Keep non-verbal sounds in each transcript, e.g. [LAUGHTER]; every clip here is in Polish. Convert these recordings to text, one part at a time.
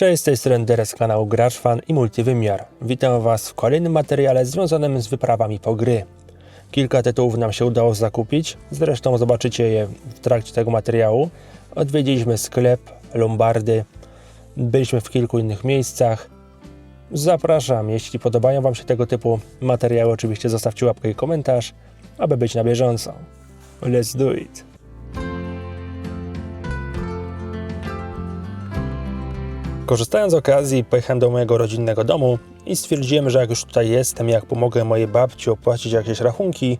Cześć, z tej strony z kanału Gracz Fan i Multiwymiar. Witam Was w kolejnym materiale związanym z wyprawami po gry. Kilka tytułów nam się udało zakupić, zresztą zobaczycie je w trakcie tego materiału. Odwiedziliśmy sklep, lombardy, byliśmy w kilku innych miejscach. Zapraszam, jeśli podobają Wam się tego typu materiały, oczywiście zostawcie łapkę i komentarz, aby być na bieżąco. Let's do it! Korzystając z okazji, pojechałem do mojego rodzinnego domu i stwierdziłem, że jak już tutaj jestem, jak pomogę mojej babci opłacić jakieś rachunki,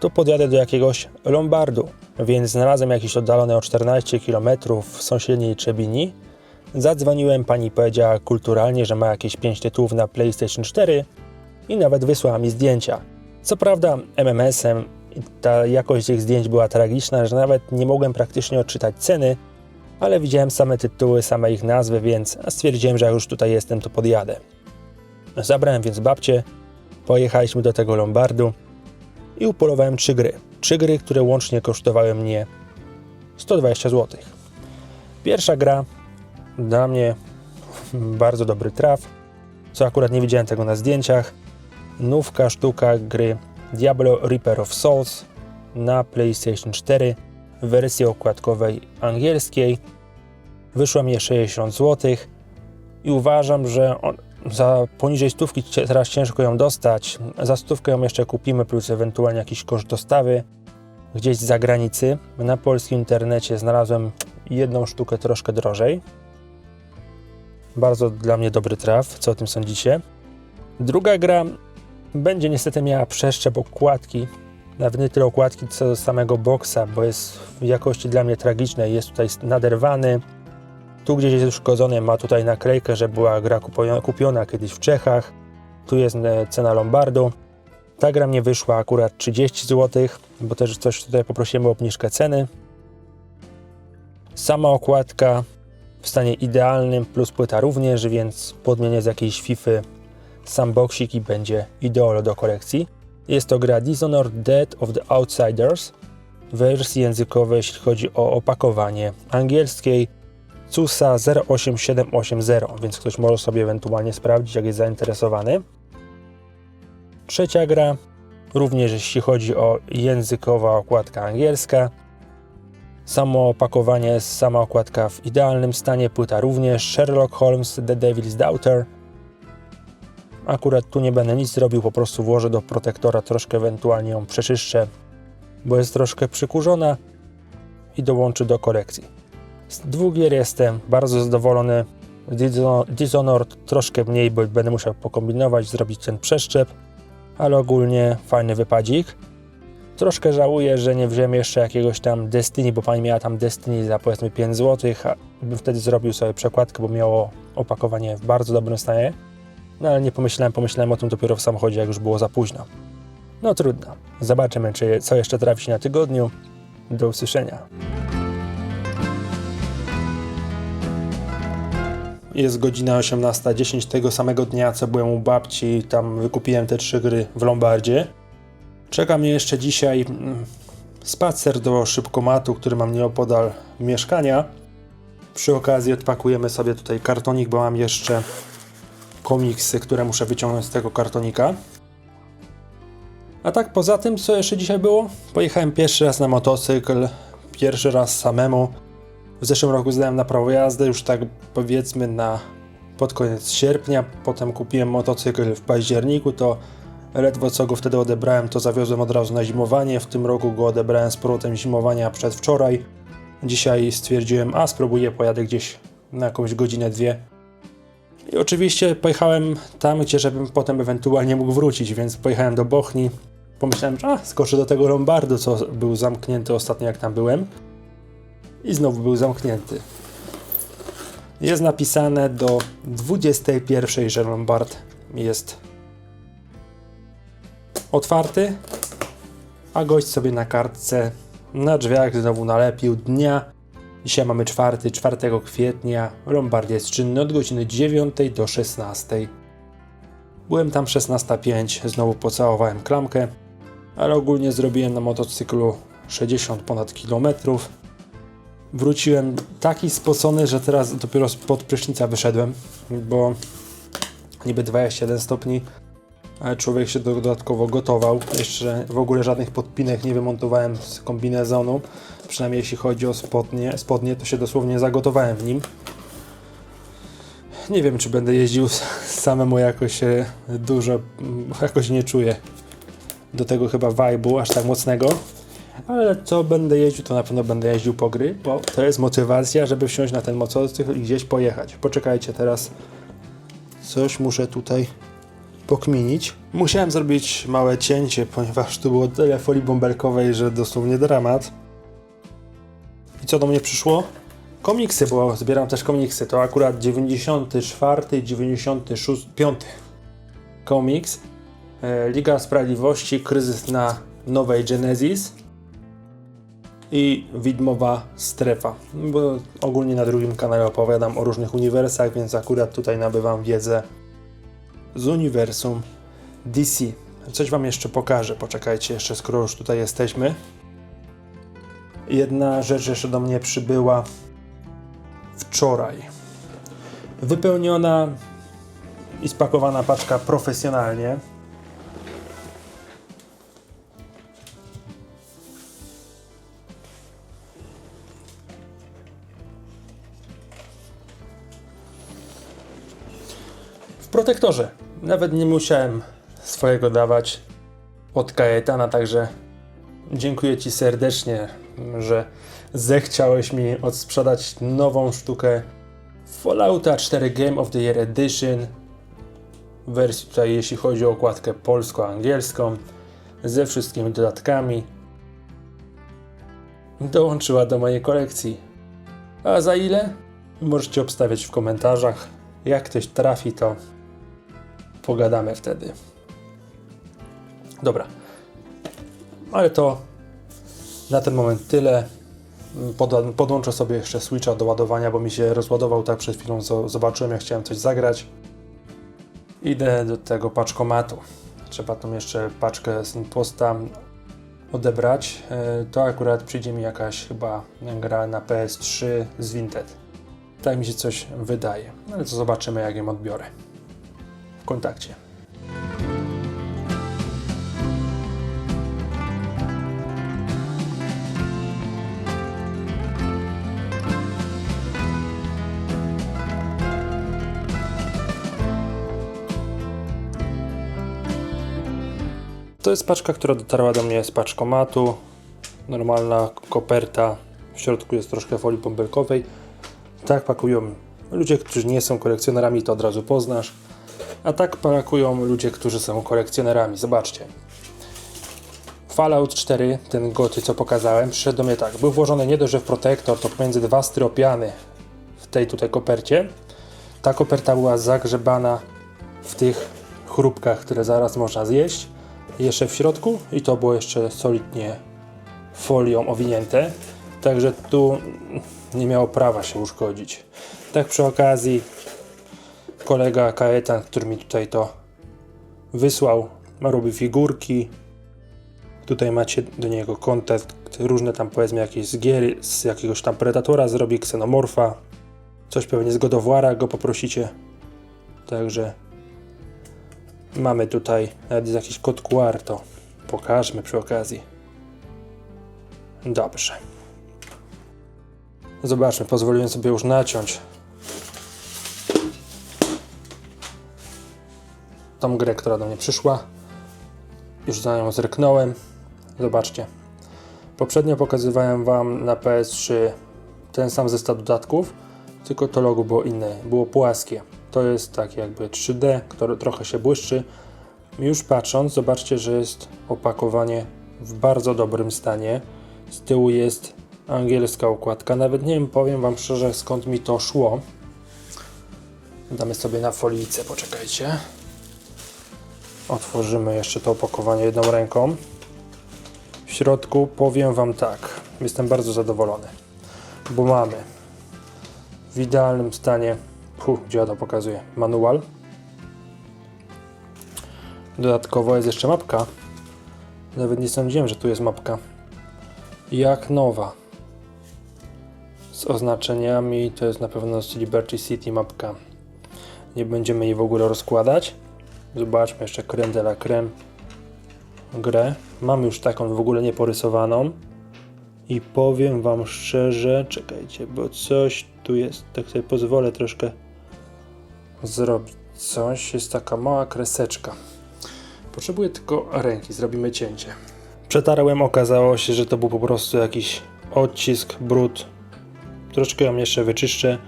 to podjadę do jakiegoś lombardu. Więc znalazłem jakiś oddalony o 14 km w sąsiedniej Trzebini. Zadzwoniłem, pani powiedziała kulturalnie, że ma jakieś 5 tytułów na PlayStation 4 i nawet wysłała mi zdjęcia. Co prawda MMS-em ta jakość tych zdjęć była tragiczna, że nawet nie mogłem praktycznie odczytać ceny, ale widziałem same tytuły, same ich nazwy, więc stwierdziłem, że jak już tutaj jestem, to podjadę. Zabrałem więc babcię, pojechaliśmy do tego lombardu i upolowałem trzy gry. Trzy gry, które łącznie kosztowały mnie 120 zł. Pierwsza gra dla mnie bardzo dobry traf, co akurat nie widziałem tego na zdjęciach. Nówka sztuka gry Diablo Reaper of Souls na PlayStation 4 w wersji okładkowej angielskiej. Wyszła mi 60 zł i uważam, że on, za poniżej stówki teraz ciężko ją dostać. Za stówkę ją jeszcze kupimy, plus ewentualnie jakiś koszt dostawy gdzieś z zagranicy. Na polskim internecie znalazłem jedną sztukę troszkę drożej. Bardzo dla mnie dobry traf. Co o tym sądzicie? Druga gra będzie niestety miała przeszczep okładki, nie tyle okładki, co samego boksa, bo jest w jakości dla mnie tragicznej. Jest tutaj naderwany, tu gdzieś jest uszkodzony, ma tutaj naklejkę, że była gra kupiona kiedyś w Czechach. Tu jest e, cena Lombardu. Ta gra mnie wyszła akurat 30 zł, bo też coś tutaj poprosiłem o obniżkę ceny. Sama okładka w stanie idealnym, plus płyta również, więc podmienię z jakiejś FIFA sam boksik i będzie ideolo do kolekcji. Jest to gra Dishonored Dead of the Outsiders wersji językowej, jeśli chodzi o opakowanie angielskiej CUSA 08780, więc ktoś może sobie ewentualnie sprawdzić, jak jest zainteresowany. Trzecia gra, również jeśli chodzi o językowa okładka angielska. Samo opakowanie, sama okładka w idealnym stanie, płyta również. Sherlock Holmes The Devil's Daughter Akurat tu nie będę nic zrobił, po prostu włożę do protektora, troszkę ewentualnie ją przeczyszczę, bo jest troszkę przykurzona i dołączy do kolekcji. Z dwóch gier jestem bardzo zadowolony. Dishonored troszkę mniej, bo będę musiał pokombinować, zrobić ten przeszczep, ale ogólnie fajny wypadzik. Troszkę żałuję, że nie wziąłem jeszcze jakiegoś tam Destiny, bo pani miała tam Destiny za powiedzmy 5 zł, a bym wtedy zrobił sobie przekładkę, bo miało opakowanie w bardzo dobrym stanie. No ale nie pomyślałem, pomyślałem o tym dopiero w samochodzie, jak już było za późno. No trudno. Zobaczymy, czy, co jeszcze trafi się na tygodniu. Do usłyszenia. Jest godzina 18.10 tego samego dnia, co byłem u babci. Tam wykupiłem te trzy gry w Lombardzie. Czeka mnie jeszcze dzisiaj mm, spacer do szybkomatu, który mam nieopodal mieszkania. Przy okazji odpakujemy sobie tutaj kartonik, bo mam jeszcze komiksy, które muszę wyciągnąć z tego kartonika. A tak poza tym, co jeszcze dzisiaj było? Pojechałem pierwszy raz na motocykl, pierwszy raz samemu. W zeszłym roku zdałem na prawo jazdy, już tak powiedzmy na pod koniec sierpnia. Potem kupiłem motocykl w październiku, to ledwo co go wtedy odebrałem, to zawiozłem od razu na zimowanie. W tym roku go odebrałem z powrotem zimowania przedwczoraj. Dzisiaj stwierdziłem, a spróbuję, pojadę gdzieś na jakąś godzinę, dwie i oczywiście pojechałem tam, gdzie żebym potem ewentualnie mógł wrócić, więc pojechałem do Bochni. Pomyślałem, że a, skoczę do tego Lombardu, co był zamknięty ostatnio jak tam byłem. I znowu był zamknięty. Jest napisane do 21, że Lombard jest otwarty, a gość sobie na kartce na drzwiach znowu nalepił dnia Dzisiaj mamy czwarty, 4 kwietnia. Lombard jest czynny od godziny 9 do 16. Byłem tam 16.05, znowu pocałowałem klamkę, ale ogólnie zrobiłem na motocyklu 60 ponad kilometrów. Wróciłem taki spocony, że teraz dopiero spod prysznica wyszedłem, bo niby 21 stopni, człowiek się dodatkowo gotował. Jeszcze w ogóle żadnych podpinek nie wymontowałem z kombinezonu. Przynajmniej jeśli chodzi o spodnie, spodnie to się dosłownie zagotowałem w nim. Nie wiem, czy będę jeździł samemu jakoś dużo, jakoś nie czuję do tego chyba vibe'u aż tak mocnego. Ale co będę jeździł, to na pewno będę jeździł po gry, bo to jest motywacja, żeby wsiąść na ten motocykl i gdzieś pojechać. Poczekajcie teraz. Coś muszę tutaj pokminić. Musiałem zrobić małe cięcie, ponieważ tu było tyle folii bąbelkowej, że dosłownie dramat. I co do mnie przyszło? Komiksy, bo zbieram też komiksy. To akurat 94, 96, 5 komiks. E, Liga Sprawiedliwości, kryzys na nowej Genesis i Widmowa Strefa. Bo ogólnie na drugim kanale opowiadam o różnych uniwersach, więc akurat tutaj nabywam wiedzę z uniwersum DC. Coś Wam jeszcze pokażę, poczekajcie jeszcze, skoro już tutaj jesteśmy. Jedna rzecz jeszcze do mnie przybyła wczoraj. Wypełniona i spakowana paczka profesjonalnie. w protektorze. Nawet nie musiałem swojego dawać od Kajetana, także dziękuję Ci serdecznie, że zechciałeś mi odsprzedać nową sztukę Fallouta 4 Game of the Year Edition wersji tutaj, jeśli chodzi o okładkę polsko-angielską ze wszystkimi dodatkami. Dołączyła do mojej kolekcji. A za ile? Możecie obstawiać w komentarzach. Jak ktoś trafi, to pogadamy wtedy. Dobra. Ale to na ten moment tyle. Podłączę sobie jeszcze Switcha do ładowania, bo mi się rozładował tak przed chwilą, zobaczyłem, jak chciałem coś zagrać. Idę do tego paczkomatu. Trzeba tą jeszcze paczkę z posta odebrać. E, To akurat przyjdzie mi jakaś chyba gra na PS3 z Vinted. Tak mi się coś wydaje. Ale to zobaczymy, jak ją odbiorę. W kontakcie. To jest paczka, która dotarła do mnie z paczkomatu. Normalna koperta. W środku jest troszkę folii bąbelkowej. Tak pakują ludzie, którzy nie są kolekcjonerami, to od razu poznasz. A tak pakują ludzie, którzy są kolekcjonerami. Zobaczcie. Fallout 4, ten goty, co pokazałem, przyszedł do mnie tak. Był włożony nie dość, że w protektor, to pomiędzy dwa styropiany w tej tutaj kopercie. Ta koperta była zagrzebana w tych chrupkach, które zaraz można zjeść. Jeszcze w środku i to było jeszcze solidnie folią owinięte. Także tu nie miało prawa się uszkodzić. Tak przy okazji kolega Kaetan, który mi tutaj to wysłał, robi figurki. Tutaj macie do niego kontakt, różne tam powiedzmy jakieś z gier, z jakiegoś tam Predatora zrobi, ksenomorfa. Coś pewnie z Godowara go poprosicie. Także mamy tutaj nawet jest jakiś kod QR, to pokażmy przy okazji. Dobrze. Zobaczmy, pozwoliłem sobie już naciąć tą grę, która do mnie przyszła. Już za nią zryknąłem. Zobaczcie. Poprzednio pokazywałem Wam na PS3 ten sam zestaw dodatków, tylko to logo było inne, było płaskie. To jest tak jakby 3D, które trochę się błyszczy. Już patrząc, zobaczcie, że jest opakowanie w bardzo dobrym stanie. Z tyłu jest angielska układka. Nawet nie wiem, powiem Wam szczerze, skąd mi to szło. Damy sobie na folijce, poczekajcie. Otworzymy jeszcze to opakowanie jedną ręką. W środku powiem Wam tak, jestem bardzo zadowolony, bo mamy w idealnym stanie, puh, gdzie ja to pokazuję, manual. Dodatkowo jest jeszcze mapka. Nawet nie sądziłem, że tu jest mapka. Jak nowa. z oznaczeniami. To jest na pewno z Liberty City mapka. Nie będziemy jej w ogóle rozkładać. Zobaczmy jeszcze creme de la creme grę. Mam już taką w ogóle nieporysowaną. I powiem wam szczerze, czekajcie, bo coś tu jest. Tak sobie pozwolę troszkę zrobić coś. Jest taka mała kreseczka. Potrzebuję tylko ręki, zrobimy cięcie. Przetarłem, okazało się, że to był po prostu jakiś odcisk, brud. Troszkę ją jeszcze wyczyszczę,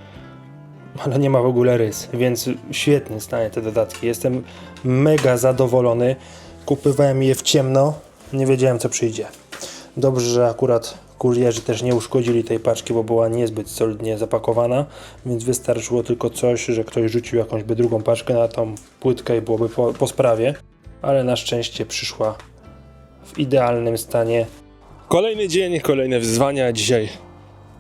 ale nie ma w ogóle rys, więc świetnie stanie te dodatki. Jestem mega zadowolony. Kupywałem je w ciemno, nie wiedziałem co przyjdzie. Dobrze, że akurat kurierzy też nie uszkodzili tej paczki, bo była niezbyt solidnie zapakowana, więc wystarczyło tylko coś, że ktoś rzucił jakąś by drugą paczkę na tą płytkę i byłoby po, po sprawie, ale na szczęście przyszła w idealnym stanie. Kolejny dzień, kolejne wyzwania. Dzisiaj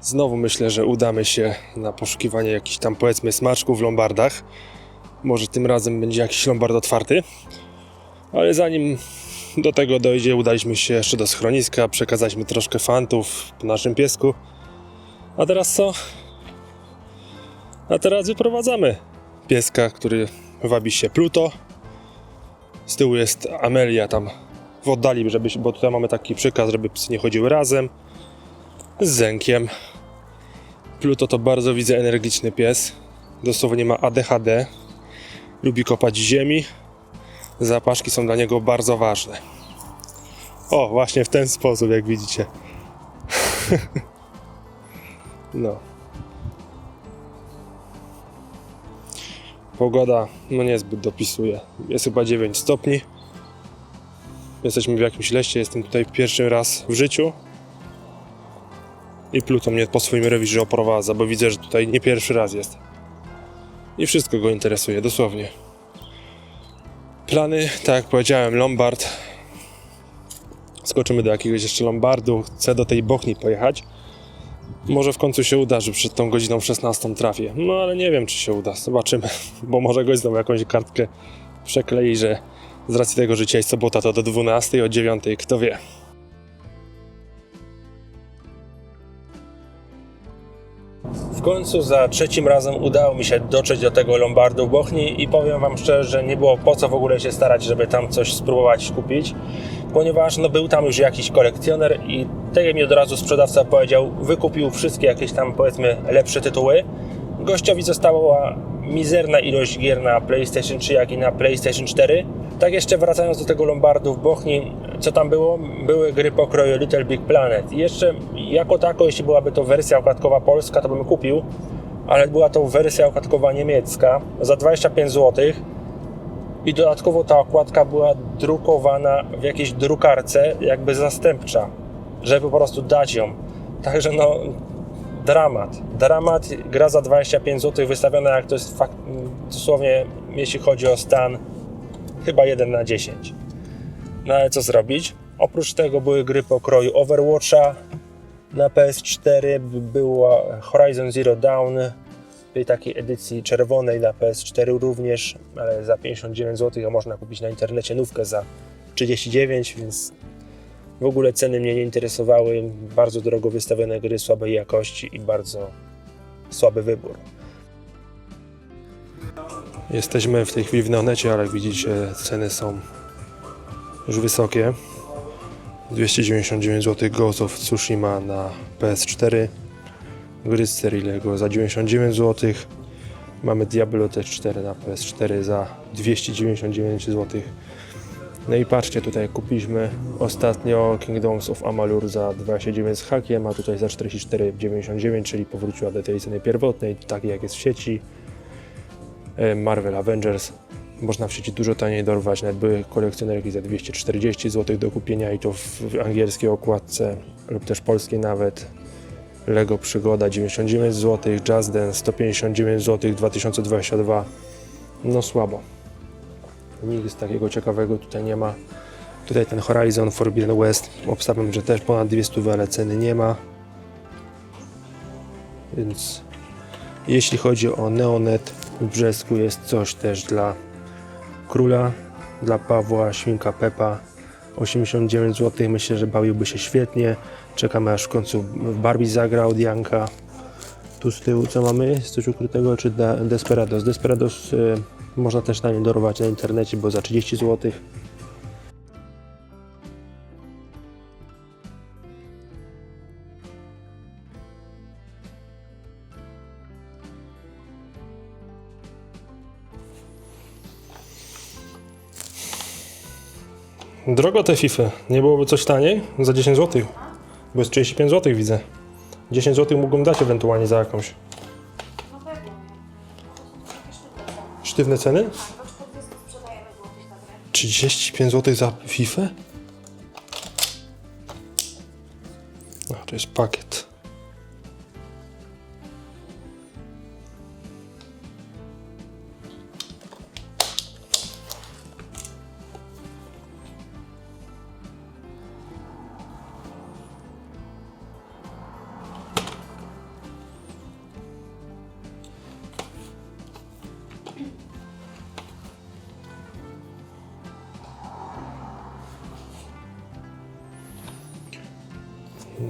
znowu myślę, że udamy się na poszukiwanie jakichś tam powiedzmy smaczków w lombardach. Może tym razem będzie jakiś lombard otwarty. Ale zanim do tego dojdzie, udaliśmy się jeszcze do schroniska, przekazaliśmy troszkę fantów po naszym piesku. A teraz co? A teraz wyprowadzamy pieska, który wabi się Pluto. Z tyłu jest Amelia tam w oddali, żeby, bo tutaj mamy taki przykaz, żeby psy nie chodziły razem. Z Zenkiem. Pluto to bardzo widzę energiczny pies. Dosłownie ma ADHD. Lubi kopać ziemi. Zapaszki są dla niego bardzo ważne. O, właśnie w ten sposób, jak widzicie. [LAUGHS] no. Pogoda, no niezbyt dopisuje. Jest chyba 9 stopni. Jesteśmy w jakimś leście, jestem tutaj pierwszy raz w życiu. I Pluto mnie po swoim rewirze oprowadza, bo widzę, że tutaj nie pierwszy raz jest. I wszystko go interesuje, dosłownie. Plany, tak jak powiedziałem, Lombard. Skoczymy do jakiegoś jeszcze Lombardu. Chcę do tej Bochni pojechać. Może w końcu się uda, że przed tą godziną 16 trafię. No ale nie wiem, czy się uda. Zobaczymy. [LAUGHS] Bo może gość znowu jakąś kartkę przeklei, że z racji tego, że dzisiaj sobota to do 12, o 9, kto wie. Końcu za trzecim razem udało mi się dotrzeć do tego Lombardu w Bochni i powiem Wam szczerze, że nie było po co w ogóle się starać, żeby tam coś spróbować kupić, ponieważ no, był tam już jakiś kolekcjoner i tak jak mi od razu sprzedawca powiedział, wykupił wszystkie jakieś tam powiedzmy lepsze tytuły. Gościowi została mizerna ilość gier na PlayStation 3, jak i na PlayStation 4. Tak jeszcze wracając do tego Lombardu w Bochni, co tam było? Były gry pokroju Little Big Planet. I jeszcze jako tako, jeśli byłaby to wersja okładkowa polska, to bym kupił, ale była to wersja okładkowa niemiecka za 25 zł. I dodatkowo ta okładka była drukowana w jakiejś drukarce, jakby zastępcza, żeby po prostu dać ją. Także no, dramat. Dramat, gra za 25 zł wystawiona jak to jest fakt, dosłownie, jeśli chodzi o stan, chyba 1 na 10. No ale co zrobić? Oprócz tego były gry pokroju Overwatcha na PS4, by- była Horizon Zero Dawn tej takiej edycji czerwonej na PS4 również, ale za 59 zł, a można kupić na internecie nówkę za 39, więc w ogóle ceny mnie nie interesowały. Bardzo drogo wystawione gry słabej jakości i bardzo słaby wybór. Jesteśmy w tej chwili w Neonecie, ale jak widzicie ceny są już wysokie. 299 zł Ghost of Tsushima na PS4. Gry z za 99 zł. Mamy Diablo też 4 na PS4 za 299 zł. No i patrzcie, tutaj kupiliśmy ostatnio Kingdoms of Amalur za 29 z hakiem, a tutaj za 44,99, czyli powróciła do tej ceny pierwotnej, takiej jak jest w sieci. E, Marvel Avengers. Można w sieci dużo taniej dorwać, nawet były kolekcjonerki za 240 zł do kupienia i to w angielskiej okładce lub też polskiej nawet. Lego Przygoda 99 zł, Just Dance 159 zł 2022. No słabo. Nic takiego ciekawego tutaj nie ma. Tutaj ten Horizon Forbidden West obstawiam, że też ponad 200, ale ceny nie ma. Więc jeśli chodzi o Neonet, w Brzesku jest coś też dla króla, dla Pawła, świnka Pepa. 89 zł, myślę, że bawiłby się świetnie. Czekamy aż w końcu Barbie zagra od Janka. Tu z tyłu co mamy? Jest coś ukrytego, czy da, Desperados? Desperados y, można też taniej dorować na internecie, bo za 30 zł. Drogo te FIFA. Nie byłoby coś taniej? Za 10 zł. Bo jest 35 zł widzę. 10 zł mógłbym dać ewentualnie za jakąś. Sztywne ceny. ceny? Tak, do 40 sprzedajemy złotych na grę. 35 zł za FIFA? A, to jest pakiet.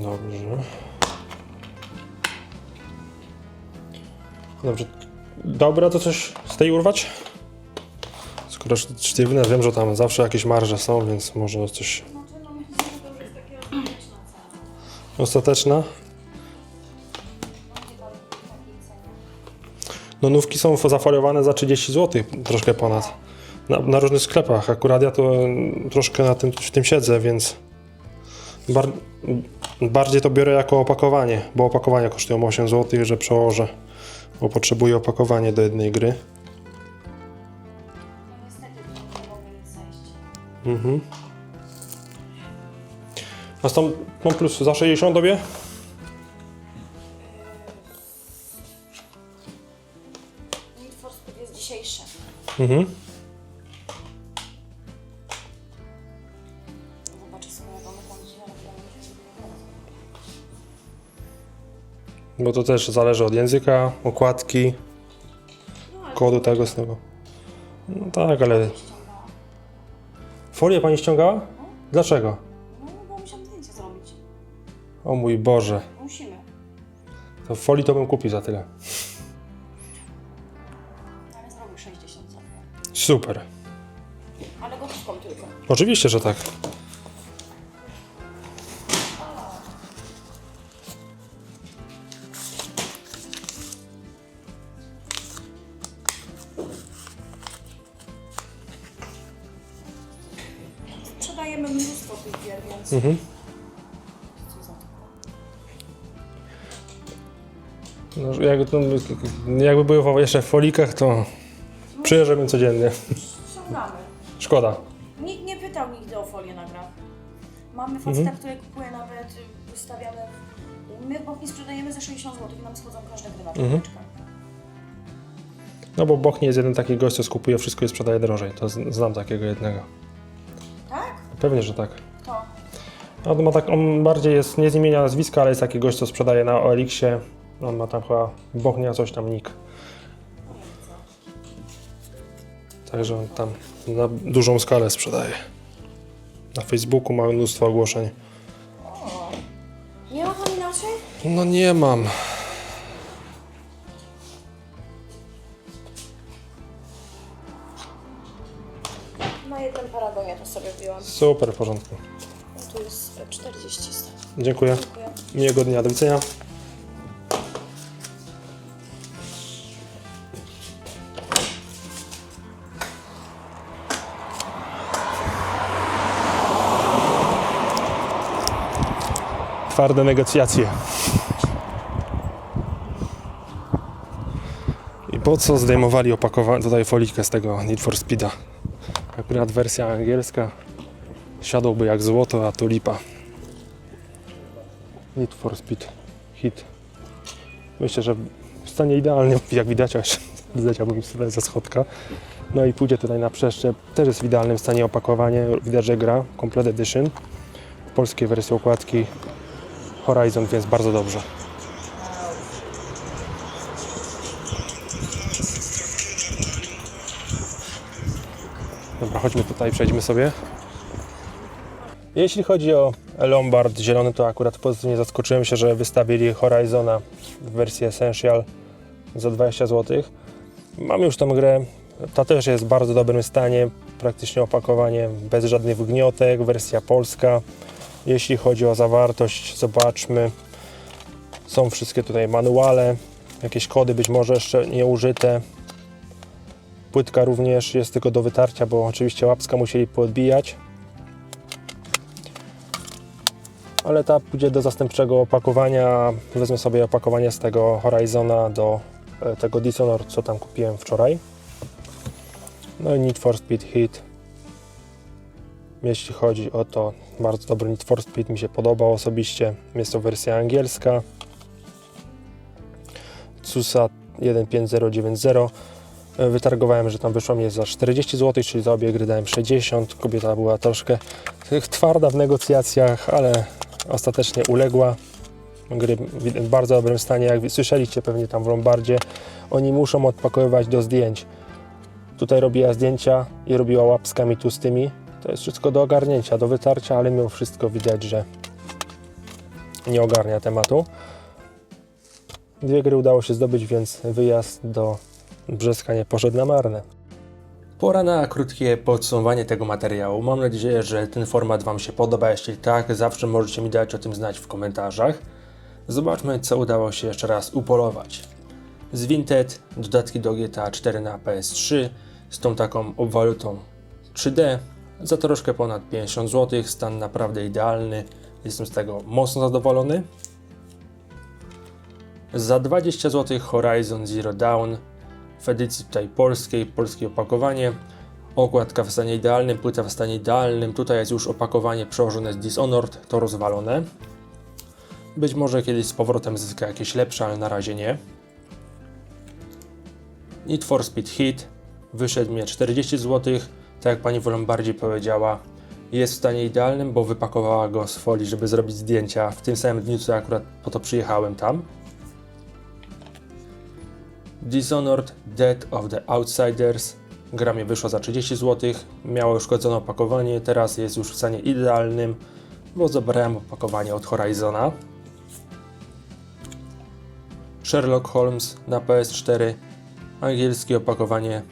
Dobrze. Dobrze. Dobra, to coś z tej urwać? Skoro sz- sztywne, wiem, że tam zawsze jakieś marże są, więc może coś ostateczna. No. No nówki są zafoliowane za 30 zł, troszkę ponad. Na, na różnych sklepach. Akurat ja to mm, troszkę na tym, w tym siedzę, więc bar, bardziej to biorę jako opakowanie, bo opakowania kosztują 8 zł, że przełożę, bo potrzebuję opakowanie do jednej gry. No. Mhm. A tą tą plus za 60 tobie? Need for Speed jest dzisiejszy. Mhm. Bo to też zależy od języka, okładki, No kodu tego z tego. No tak, ale folię pani ściągała? Dlaczego? No bo musiałam zdjęcie zrobić. O mój Boże. Musimy. To folii to bym kupił za tyle. Ale zrobił 60 zł. Super. Ale gotówką tylko. Oczywiście, że tak. Mhm. No, jakby, to, jakby były jeszcze w folikach, to przyjeżdżałbym codziennie. Ściągamy. Szkoda. Nikt nie pytał nigdy o folię na grach. Mamy Mhm. faceta, który kupuje nawet, wystawiamy... My Bochni sprzedajemy za 60 zł i nam schodzą każde gry na Mhm. No bo Bochni jest jeden taki gość, co skupuje wszystko i sprzedaje drożej. To znam takiego jednego. Tak? Pewnie, że tak. On ma tak, on bardziej jest, nie z imienia nazwiska, ale jest taki gość, co sprzedaje na OLX-ie. On ma tam chyba Bochnia coś tam nick. Także on tam na dużą skalę sprzedaje. Na Facebooku ma mnóstwo ogłoszeń. Nie ma pan inaczej? No nie mam. Na jednym paragonie to sobie wziąłam. Super, w porządku. Dziękuję. Dziękuję. Miłego dnia, do widzenia. Twarde negocjacje. I po co zdejmowali opakowanie, tutaj folikę z tego Need for Speeda? Akurat wersja angielska siadałby jak złoto, a tu lipa. Need for Speed hit. Myślę, że w stanie idealnym, [LAUGHS] jak widać, aż [LAUGHS] zleciałbym ze schodka. No i pójdzie tutaj na przeszczep. Też jest w idealnym stanie opakowanie. Widać, że gra Complete Edition. W polskiej wersji okładki Horizon, więc bardzo dobrze. Dobra, chodźmy tutaj, przejdźmy sobie. Jeśli chodzi o Lombard zielony, to akurat pozytywnie zaskoczyłem się, że wystawili Horizona w wersji Essential za 20 zł. Mam już tą grę, ta też jest w bardzo dobrym stanie, praktycznie opakowanie bez żadnych wgniotek, wersja polska. Jeśli chodzi o zawartość, zobaczmy. Są wszystkie tutaj manuale, jakieś kody być może jeszcze nieużyte. Płytka również jest tylko do wytarcia, bo oczywiście łapska musieli poodbijać. Ale ta pójdzie do zastępczego opakowania. Wezmę sobie opakowanie z tego Horizona do e, tego Dishonored, co tam kupiłem wczoraj. No i Need for Speed Hit. Jeśli chodzi o to, bardzo dobry Need for Speed mi się podobał osobiście. Jest to wersja angielska. CUSA 15090. E, Wytargowałem, że tam wyszło mi za 40 zł, czyli za obie gry dałem 60. Kobieta była troszkę twarda w negocjacjach, ale ostatecznie uległa. Gry w bardzo dobrym stanie, jak słyszeliście pewnie tam w Lombardzie. Oni muszą odpakowywać do zdjęć. Tutaj robiła zdjęcia i robiła łapskami tłustymi. To jest wszystko do ogarnięcia, do wytarcia, ale mimo wszystko widać, że nie ogarnia tematu. Dwie gry udało się zdobyć, więc wyjazd do Brzeska nie poszedł na marne. Pora na krótkie podsumowanie tego materiału. Mam nadzieję, że ten format Wam się podoba. Jeśli tak, zawsze możecie mi dać o tym znać w komentarzach. Zobaczmy, co udało się jeszcze raz upolować. Z Vinted, dodatki do GTA 4 na PS3 z tą taką obwalutą 3D za troszkę ponad 50 zł. Stan naprawdę idealny. Jestem z tego mocno zadowolony. Za 20 zł Horizon Zero Dawn w edycji tutaj polskiej, polskie opakowanie. Okładka w stanie idealnym, płyta w stanie idealnym. Tutaj jest już opakowanie przełożone z Dishonored, to rozwalone. Być może kiedyś z powrotem zyska jakieś lepsze, ale na razie nie. Need for Speed Hit wyszedł mnie 40 zł. Tak jak pani w Lombardzie powiedziała, jest w stanie idealnym, bo wypakowała go z folii, żeby zrobić zdjęcia w tym samym dniu, co akurat po to przyjechałem tam. Dishonored Dead of the Outsiders. Gra mi wyszła za 30 zł. Miało uszkodzone opakowanie, teraz jest już w stanie idealnym, bo zabrałem opakowanie od Horizona. Sherlock Holmes na PS4. Angielskie opakowanie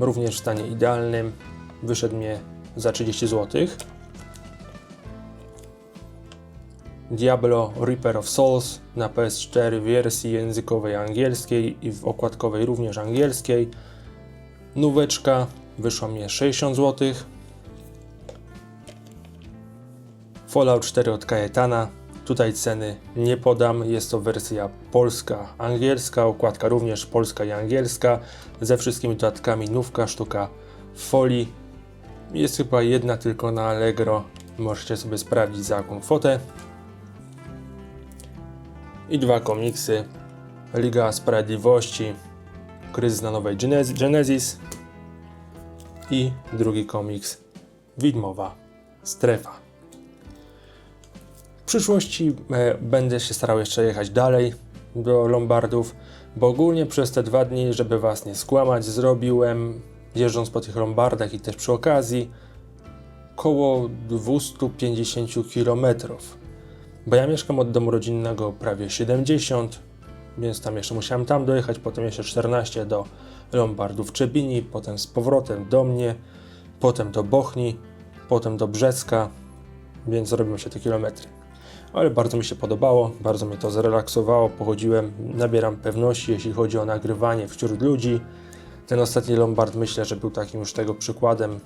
również w stanie idealnym. Wyszedł mnie za 30 zł. Diablo Reaper of Souls na PS4 w wersji językowej angielskiej i w okładkowej również angielskiej. Nóweczka wyszła mnie 60 zł. Fallout 4 od Kajetana. Tutaj ceny nie podam. Jest to wersja polska, angielska, okładka również polska i angielska. Ze wszystkimi dodatkami nówka, sztuka folii. Jest chyba jedna tylko na Allegro. Możecie sobie sprawdzić za jaką kwotę i dwa komiksy. Liga Sprawiedliwości Kryzys na Nowej Genesis. I drugi komiks Widmowa Strefa. W przyszłości e, będę się starał jeszcze jechać dalej do Lombardów, bo ogólnie przez te dwa dni, żeby Was nie skłamać, zrobiłem, jeżdżąc po tych Lombardach i też przy okazji, około 250 kilometrów bo ja mieszkam od domu rodzinnego prawie 70, więc tam jeszcze musiałem tam dojechać, potem jeszcze 14 do Lombardów Czebini, potem z powrotem do mnie, potem do Bochni, potem do Brzeska, więc robią się te kilometry. Ale bardzo mi się podobało, bardzo mnie to zrelaksowało, pochodziłem, nabieram pewności, jeśli chodzi o nagrywanie wśród ludzi. Ten ostatni Lombard myślę, że był takim już tego przykładem,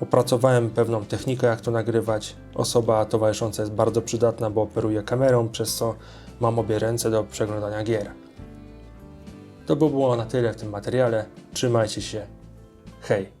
Opracowałem pewną technikę, jak to nagrywać. Osoba towarzysząca jest bardzo przydatna, bo operuje kamerą, przez co mam obie ręce do przeglądania gier. To by było na tyle w tym materiale. Trzymajcie się. Hej!